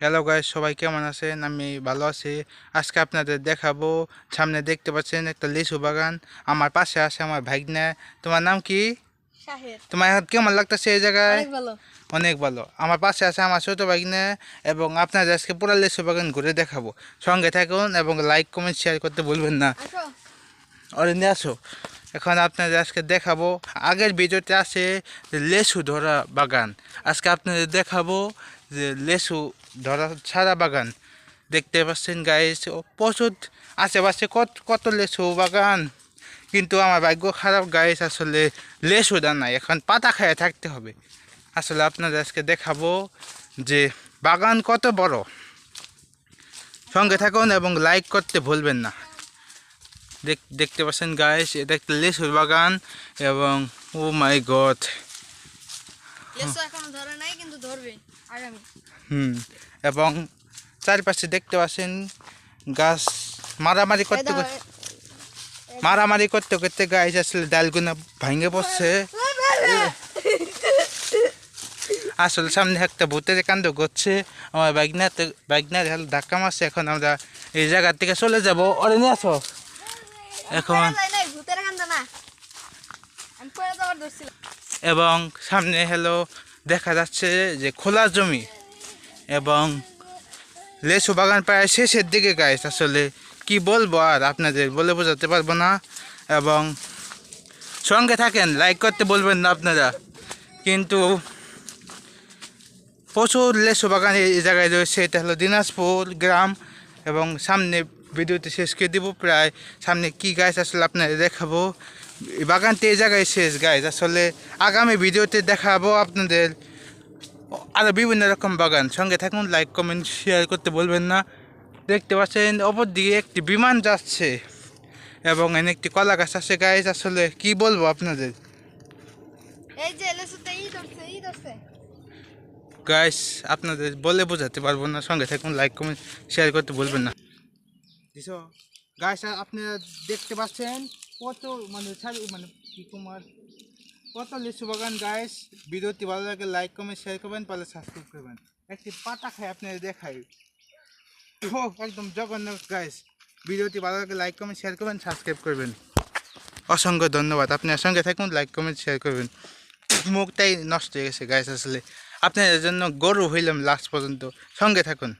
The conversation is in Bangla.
হ্যালো গাইস সবাই কেমন আছেন? আমি ভালো আছি। আজকে আপনাদের দেখাবো সামনে দেখতে পাচ্ছেন একটা লিচু বাগান। আমার পাশে আছে আমার ভাগ্নে। তোমার নাম কি? তোমার কেমন লাগতেছে এই জায়গায়? অনেক ভালো। আমার পাশে আছে আমার ছোটো ভাগ্নে এবং আপনাদের আজকে পুরো লিচু বাগান ঘুরে দেখাবো। সঙ্গে থাকুন এবং লাইক কমেন্ট শেয়ার করতে ভুলবেন না। নিয়ে আসো। এখন আপনাদের আজকে দেখাবো আগের ভিডিওতে আছে লেসু ধরা বাগান। আজকে আপনাদের দেখাবো যে লেসু ধরা ছাড়া বাগান। দেখতে পাচ্ছেন গাইস প্রচুর আশেপাশে কত কত লেসু বাগান। কিন্তু আমার ভাগ্য খারাপ গাইস আসলে দান নাই, এখন পাতা খায় থাকতে হবে। আসলে আপনাদের আজকে দেখাবো যে বাগান কত বড়। সঙ্গে থাকুন এবং লাইক করতে ভুলবেন না। দেখ- দেখতে পাচ্ছেন গাইস এটা একটা লেসুর বাগান এবং ও মাই লেসু এখনও ধরে নাই কিন্তু ধরবে আগামী হুম এবং চারপাশে দেখতে পাচ্ছেন গাছ মারামারি করতে করতে মারামারি করতে করতে গাছ আসলে ডালগুনা ভাঙে পড়ছে। আসলে সামনে একটা ভূতের কাণ্ড করছে আমার বাইকনাতে বাইকনার হেল ধাক্কা মারছে। এখন আমরা এই জায়গা থেকে চলে যাব। ওরে নিয়ে আসো। এখন ভূতের না। আমি যাওয়ার ধরছিলাম এবং সামনে হলো দেখা যাচ্ছে যে খোলা জমি এবং লেসু বাগান প্রায় শেষের দিকে গাছ আসলে কি বলব আর আপনাদের বলে বোঝাতে পারব না। এবং সঙ্গে থাকেন লাইক করতে বলবেন না আপনারা। কিন্তু প্রচুর লেসু বাগান এই জায়গায় রয়েছে, এটা হলো দিনাজপুর গ্রাম এবং সামনে ভিডিওতে শেষ করে দিব। প্রায় সামনে কি গাছ আসলে আপনাদের দেখাবো? বাগানটি এই জায়গায় শেষ গাছ আসলে আগামী ভিডিওতে দেখাবো আপনাদের আরও বিভিন্ন রকম বাগান। সঙ্গে থাকুন লাইক কমেন্ট শেয়ার করতে বলবেন না। দেখতে পাচ্ছেন অপর দিকে একটি বিমান যাচ্ছে এবং এনে একটি কলা গাছ আছে গাছ আসলে কি বলব আপনাদের? গাইস আপনাদের বলে বোঝাতে পারব না। সঙ্গে থাকুন লাইক কমেন্ট শেয়ার করতে বলবেন না। দিছো গাইস আপনারা দেখতে পাচ্ছেন কত মানে মানে কি তোমার কত লিচু বাগান গাইস ভিডিওটি ভালো লাগে লাইক কমেন্ট শেয়ার করবেন পারলে সাবস্ক্রাইব করবেন। একটি পাতা খাই আপনাদের দেখাই। ও, একদম জঘন্য গাইস ভিডিওটি ভালো লাগে লাইক কমেন্ট শেয়ার করবেন সাবস্ক্রাইব করবেন। অসংখ্য ধন্যবাদ। আপনার সঙ্গে থাকুন লাইক কমেন্ট শেয়ার করবেন। মুখটাই নষ্ট হয়ে গেছে গাইস আসলে। আপনাদের জন্য গরু হইলাম লাস্ট পর্যন্ত। সঙ্গে থাকুন।